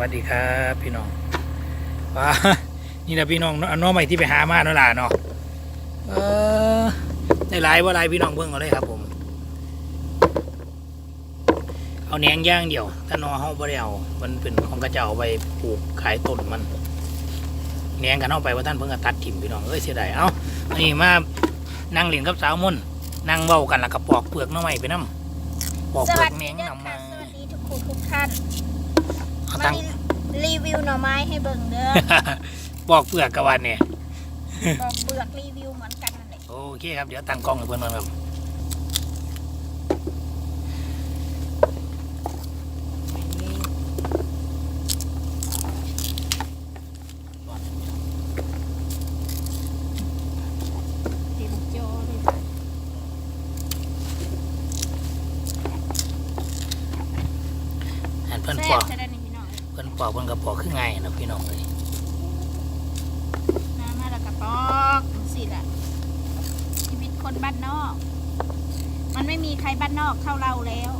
วัสดีครับพี่น้องว้านี่นะพี่น้องน้องใหม่ที่ไปหามาเนาะล่ะเนาะเออได้หลายว่าหลายพี่น้องเบิ่งเอาเลยครับผม เอาแหนงย่างเดียว ถ้านอเฮาบ่ได้เอามันเป็นของกระเจ้าเอาไปปลูกขายต้นมันแหนงกันเอาไปว่าท่านเพิ่งตัดถิ่มพี่น้องเอ้ยเสียดายเอ้าอันนี้มานั่งเล่นกับสาวมนนั่งเว้ากันแล้วก็ปอกเปลือกน้องใหม่ไปนํปอกเปลือกแหนงนํค่ะมาสวัสดีทุกคนทุกท่าน เอามาตังรีวิวหน่อไม้ให้เบิ่งเด้อปอกเปลือกกะวันเนี่ยบอกเปลือกรีวิวเหมือนกันนั่นแหละ โอเคครับ เดี๋ยวตั้งกล้องให้เพื่อนก่อนครับ เต็มจอเลย อันเพื่อนป แซ่ อบ ก ใช่ได้นี่ พี่น้องเพื่อนปอกเพื่อนกระปอกขึ้นง่ายนะพี่น้องเลยน้ำมาแล้วก็ปอกสิล่ะชีวิตคนบ้านนอก มันไม่มีใครบ้านนอกเท่าเราแล้ว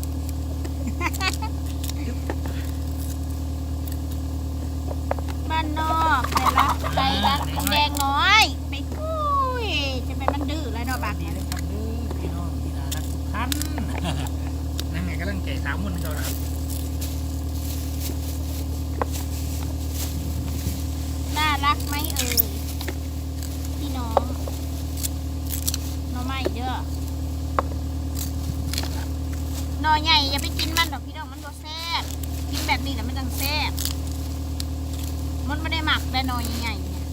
บ้านนอกใครรักใครรักมันแดงน้อยไปคุยจะเป็นมันดื้อแล้วเนาะบางดีเนี่ยเลยครับเด้อพี่น้องที่น่ารักทุกท่านนั่นไงกำลังใจสามมุนเขานะครับ น่ารักไหมเอ่ยพี่น้องหน้องไม่เด้อห นอใหญ่อย่าไปกินมันดอกพี่น้องมันบ่แซ่บกินแบบนี้แหละมันจังแซ่บมันไม่ได้หมักแต่หนอใหญ่ๆเนี่ย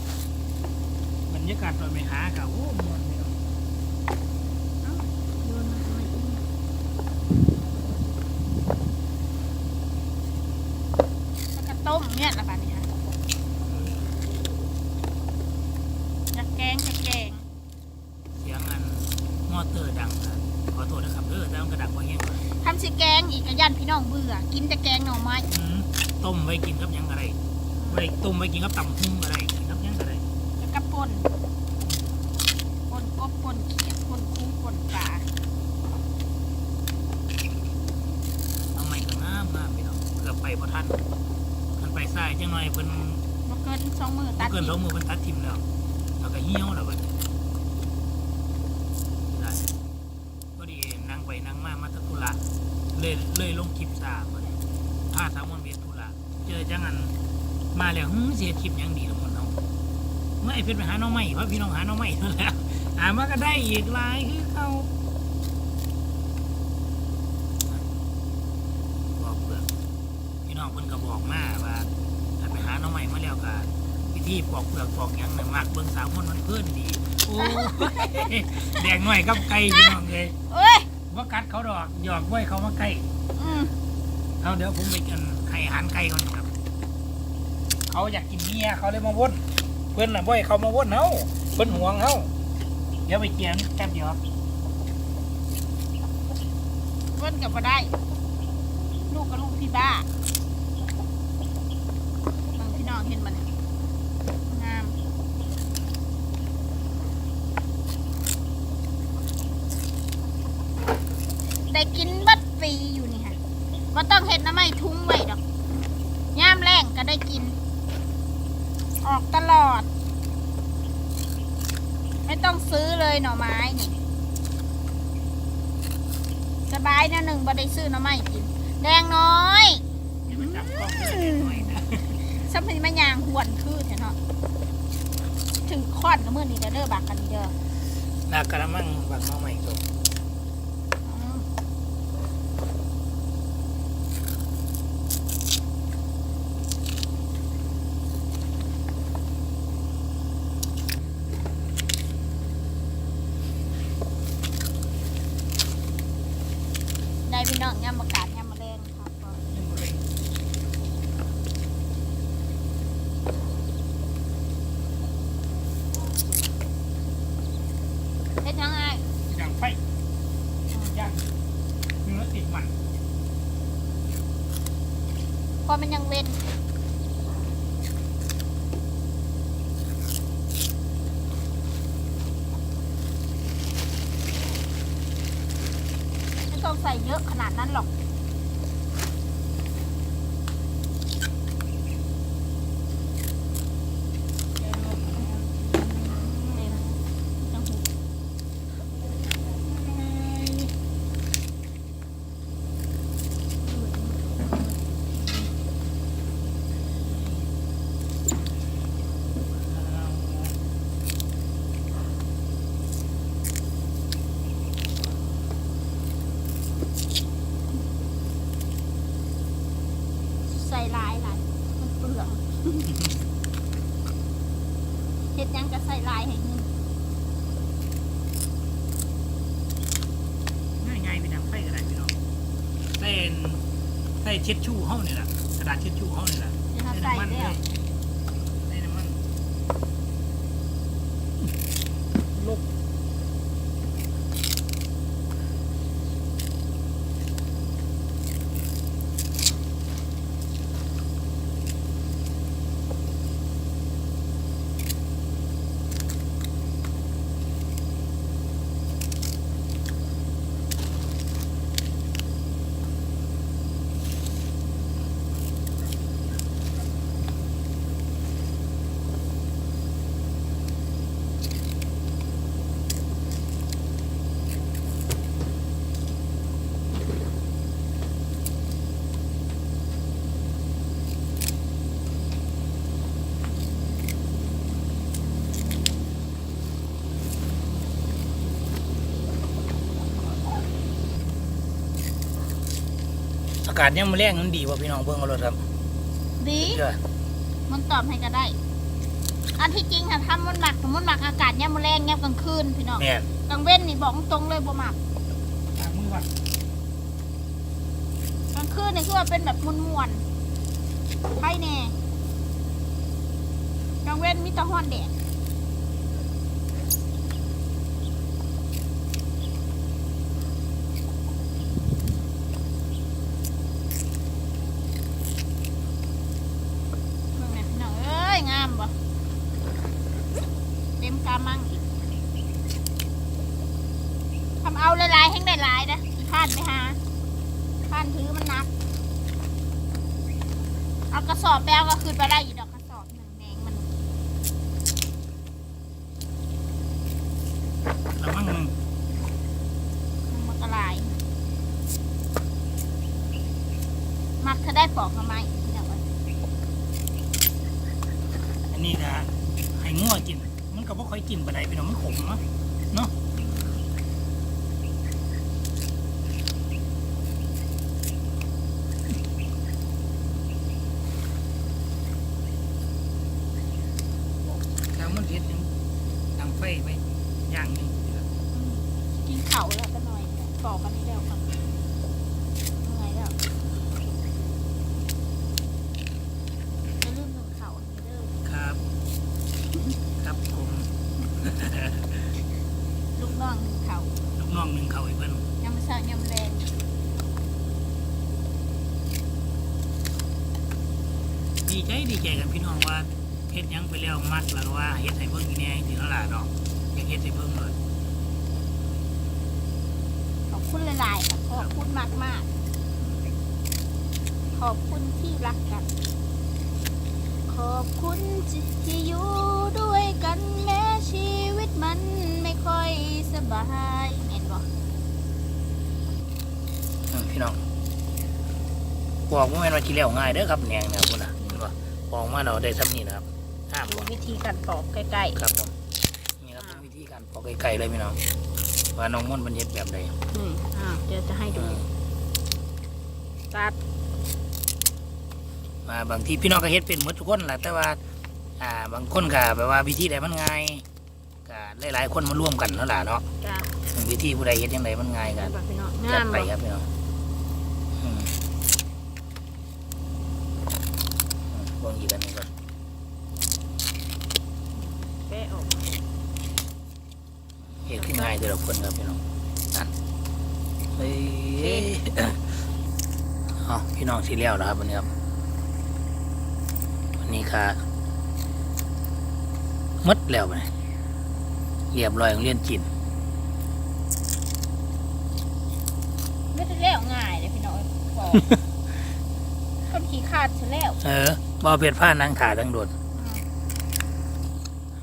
บรรยากาศตอนไปหากับโอ้มวนพี่น้องโยนมาทำไมอีกแล้วก็ต้มเนี่ยละบาดนี้ค่ะจะแกงจะแกง เสียงอันมอเตอร์ดังนะขอโทษนะครับเด้อแต่มันกระดังว่าเงี้ยทำ สิแกงอีกกระยันพี่น้องเบื่อ กินแต่แกงหน่อไม้อืมต้มไว้กินกับหยังอะไรไว้ต้มไว้กินกับตำหุ้งอะไรกินกับหยังอะไรแล้วก็ป่นป่นกบป่นเขียดป่นกุ้งป่นปลาเอาใหม่ก็งามงามพี่น้องเกือบไปพอทันมันไปซ้ายจังหน่อยเพิ่น บ่เกินสองมือบ่ตัดเกินสองมือมันตัดทิมแล้วแล้วก็เหี่ยวแล้วบัดนี้ได้พอดีนั่งไปนั่งมามาแตะธุระ เลยเลยลงคลิปซาบัดนี้พาสามวันเวียนธุระเจอจังอันมาแล้วหึเสียคลิปยังดีละมันเฮาเมื่อไอ้เพิ่นไปหาน้องใหม่เพราะพี่น้องหาน้องใหม่นั่นแหละหามาก็ได้อีกหลายคือเขาบอกเพื่อนพี่น้องเพิ่นก็บอกมาว่าถ้าไปหาน้องใหม่มาแล้วก็วิธีปอกเปลือกปอกยังน่ะมักเบิ่งสาวมันมันเพื่อนดีโอ้แดงหน่อยกับไก่พี่น้องเลยเอ้ย ว่ากัดเขาดอกหยอกไว้เขามาใกล้อืมเอาเดี๋ยวผมไปกันให้อาหารไก่ก่อนครับ เขาอยากกินเมียเขาเลยมาวนเพื่อนน่ะบ่ให้เขามาวนเฮาเพิ่นห่วงเฮาเดี๋ยวไปเกียนแป๊บเดียวครับเพิ่นกับบ่ได้ ลูกกับลูกพี่บ้าบางพี่น้องเห็นมันยงามได้กินบัดฟรีอยู่นี่ ค่ะว่าต้องเห็ดน้ำไม่ทุ้งไว้ดอกย่ามแรงก็ได้กิน ออกตลอด ไม่ต้องซื้อเลยหน่อไม้นี่สบายนะหนึ่งบ่ได้ซื้อหน่อไม้กิน แดงน้อยเดี๋ยวไปจับกล้องให้แดงหน่อยนะสัมผัสมันยางหวนคือแท้เนาะถึงคอนกับมือนี้เด้อบักกันเด้อหน้ากระมังบักน้องใหม่ตัว อืมได้ พี่น้องย่ำประกาศย่ำมาแรงครับก็ยังบ่ได้เฮ็ดยังไงย่างไฟย่างเนื้อติดมันพอมันยังเว้นไม่ต้องใส่เยอะข นาดนั้นหรอก เรื่องเฮ็ดหยังก็ใส่ลายให้เงินง่ายๆพี่น้องไฟกระดาษพี่น้องใส่ใส่เช็ดชู่ห้องนี่แหละกระดาษเช็ดชู่ห้องนี่แหละเดี๋ยวเราใส่ใส่น้ำมันเลแล้วยใส่น้ำมันลูกากาศยังมาแรงมันดีกว่าพี่น้องเบิ่งเอารถครับดีเชื่อมันตอบให้ก็ได้ อันที่จริงค่ะทำมันหมักมันหมักอากาศเนี่ยามมอแรงเนี่ยามกลางคืนพี่น้องเนี่ยกลางเว้นนี่บอกตรงๆเลยบ่หมักตามมือวัดกลางคืนนี่คือว่าเป็นแบบมวนๆไพ่แน่กลางเว้นมีแตะห้อนแดดเบิ่งแม่พี่น้องเอ้ยงามบ่เต็มกามังอีกทำเอาหลายๆให้ได้หลายนะสิพลาดไปหาผ่านถือมันหนัก เอากระสอบแปลก็คืนไปได้อยู่ดอกกระสอบหนึ่งแดงมันแล้วมั่งมันมันกระลาย มักเธอได้ปอกทำไมเนี่ยมันอันนี้ก็ให้งัวกิน มันก็บ่ค่อยกินปานใดพี่น้องมันขมเนาะเนาะทางมันเผ็ดยังดัง ไฟไปย่างนึงกินเข่าแล้วก็หน่อยปอกอันนี้แล้วครับเหนื่อยแล้วอย่าลืมหนึ่งเข่าอันนี้เด้อครับ ครับผมลูกน้องหนึ่งเข่าลูกน้องหนึ่งเขาอีกเพิ่นยำเช้ายำแรงดีใจดีใจกันพี่น้องว่า เฮ็ดยังไปแล้วมักแล้วว่าเฮ็ดให้เบิ่งอีแน่จริงๆแล้วล่ะเนาะอยากเฮ็ดให้เบิ่งเลยขอบคุณหลายๆค่ะขอบคุณมากมากๆขอบคุณที่รักกัน ขอบคุณที่อยู่ด้วยกันแม้ชีวิตมันไม่ค่อยสบายเห็นบ่อืมพี่น้องบอกว่าแม่นว่าสิแล้วง่ายเด้อครับแหนงเนี่ยพุ่นน่ะเห็นบ่บอกมาเราได้ซ้ำนี่นะครับ ห้ามดูบ่วิธีการปอกใกล้ครับผมนี่ครับเป็นวิธีการปอกไก่ๆเลยพี่น้องว่าน้องม่อนมันเฮ็ดแบบใดๆนี่อ่าเดี๋ยวจะให้ดูอืมตัด มาบางทีพี่น้องก็เฮ็ดเป็นหมดทุกคนแหละแต่ว่า อ่าบางคนก็แบบว่าวิธีใดมันง่ายก็หลายๆคนมาร่วมกันเนาะล่ะเนาะจ้าวิธีผู้ใดเฮ็ดจังไดมันง่ายกันแบบพี่น้องจังาดมไปบ่ครับพี่น้องอืมอืมวางอีกอันหนึงก่อน แปะออก เฮ็ดขึ้นง่ายเด้อเราคนครับพี่น้องนั่นเฮ้ยเอาพี่น้องสิแล้วแล้วครับวันนี้ครับวันนี้ค่ะหมดแล้วไปเรียบร้อยของเรียนจีนไม่ได้แล้วง่ายเลยพี่น้องปอกคนขี้ขาดซะแล้วเออบ่เอาเผ็ดผ้านางขาทั้งโดดอืม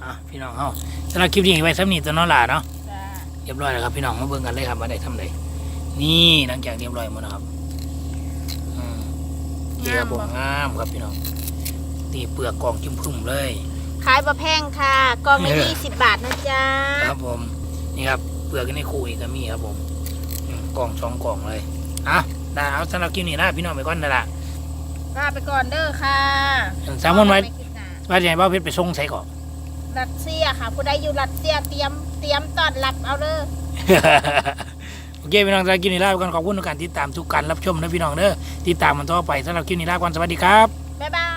อะพี่น้องเฮาสำหรับคลิปนี้ไว้สำนีตัวเน้อหลาเนาะจ้าเรียบร้อยแล้วครับพี่น้องมาเบิ่งกันเลยครับว่าได้ทำไดนี่หลังจากเรียบร้อยหมดนะครับอืมเกียร์บงงามครับพี่น้องนี่เปลือกกล่องจุ่มพุ่มเลย ขายบะแพงค่ะกล่องละเออ ยี่สิบบาทนะจ๊ะครับผมนี่ครับเปลือกในคู่นี่ก็มีครับผมอืมกล่องสองกล่องเลยอะได้เอาสำหรับคลิปนี้นะพี่น้องไปก่อนนะล่ะลาไปก่อนเด้อค่ะสามวันไว้เจอกันใหม่คลิปหน้าว่าจะให้บ้าวเพชรไปส่งใส่ก่อนรัสเซียค่ะ ผู้ใดอยู่รัสเซียเตรียม เตรียมต้อนรับเอาเด้อโอเคพี่น้องสำหรับคลิปนี้ลาไปก่อนขอบคุณทุกการติดตามทุกการรับชมนะพี่น้องเด้อติดตามมันต่อไปสำหรับคลิปนี้ลาก่อนสวัสดีครับ บ๊ายบา